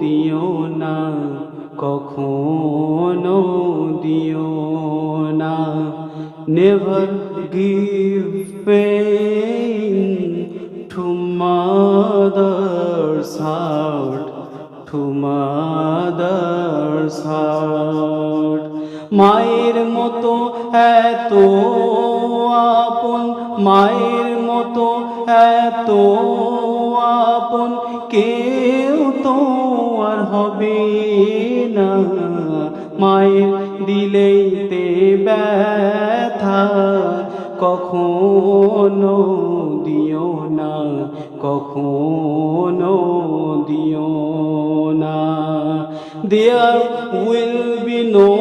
দিও না, কখনো দিও না। Never give pain to mother's heart to mother's মায়ের মতো এত আপন, মায়ের মতো এত আপন হবে না। মায়ের দিলেইতে ব্যথা কখনো দিও না, কখনো দিও না। There will be no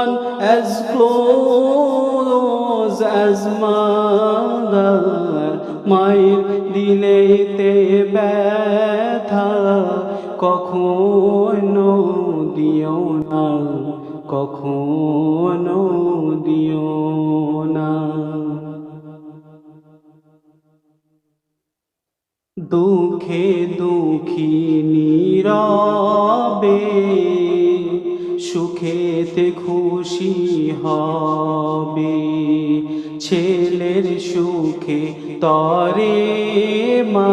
one as close as mother. মায়ের দিলেতে ব্যথা কখনো দিও না, কখনো দিও না। দুঃখে দুঃখী নীরবে, সুখেতে খুশি হবে। ছেলের সুখে তরে মা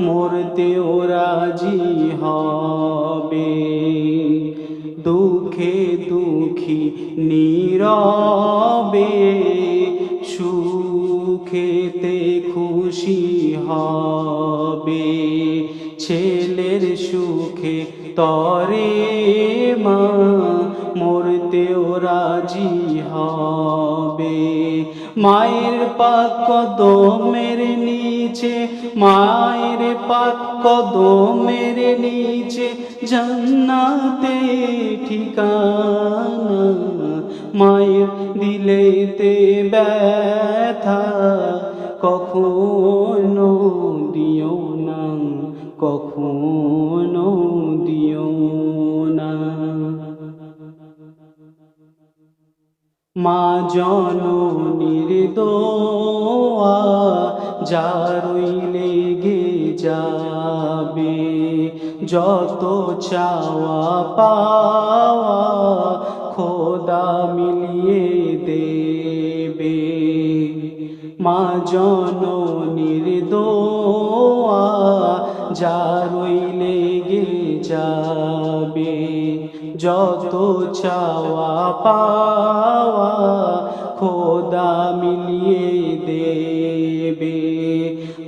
মরতেও রাজি হবে। দুঃখে দুঃখী নীরবে, সুখেতে খুশি হবে। ছেলের সুখে তরে মা মরতেও রাজি হবে। মায়ের পাক কদমের নিচে মায়ের পাক কদমের নিচে জন্নাতে ঠিকানা মায়ের দিলেতে ব্যথা কখনো মা জননীর দোয়া যারই লেগে যাবে যত চাওয়া পাওয়া, খোদা মিলিয়ে দেবে। মা জননীর দোয়া যারই লেগে যাবে যত চাওয়া পাওয়া খোদা মিলিয়ে দেবে।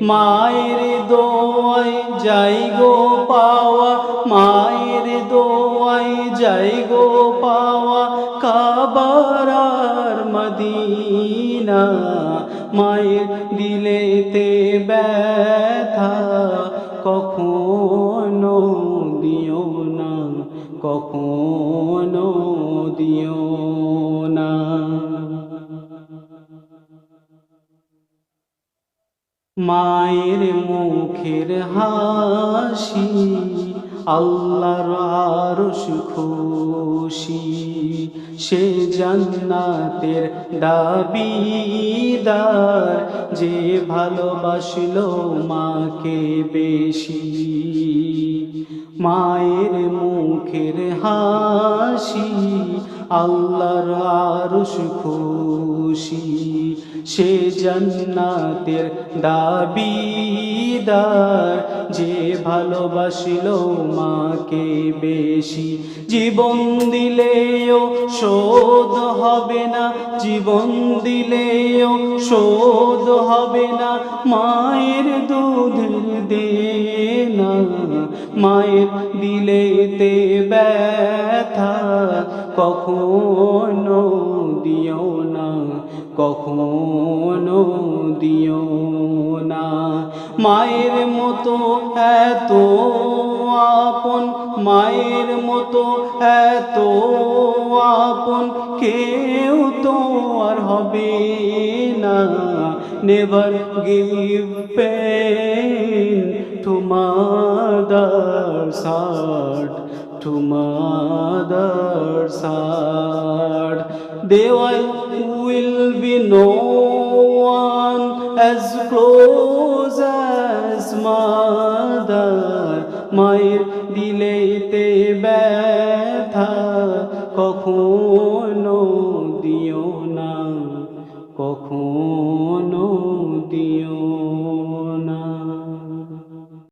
মায়ের দোয়াই যাই গো পাওয়া, মায়ের দোয়াই যাই গো পাওয়া কাবারার মদিনা মায়ের দিলেতে ব্যথা কখনো দিও না। মায়ের মুখের হাসি, আল্লাহর আরশ খুশি, সে জান্নাতের দাবিদার, যে ভালোবাসলো মাকে বেশি। মায়ের মুখের হাসি আল্লাহর আরশ খুশি। সে জন্নাতের দাবিদার যে ভালোবাসিল মাকে বেশি, জীবন দিলেও শোধ হবে না, জীবন দিলেও শোধ হবে না, মায়ের দুধের দেনা মায়ের দিলেতে ব্যথা কখনো দিও না, কখনো দিও না। মায়ের মতো এত আপন, মায়ের মতো এত আপন, কেউ তো আর হবে না। Never give pain to mother's heart to mother's heart. There will be no one as close as mother. মায়ের দিলেতে ব্যথা কখন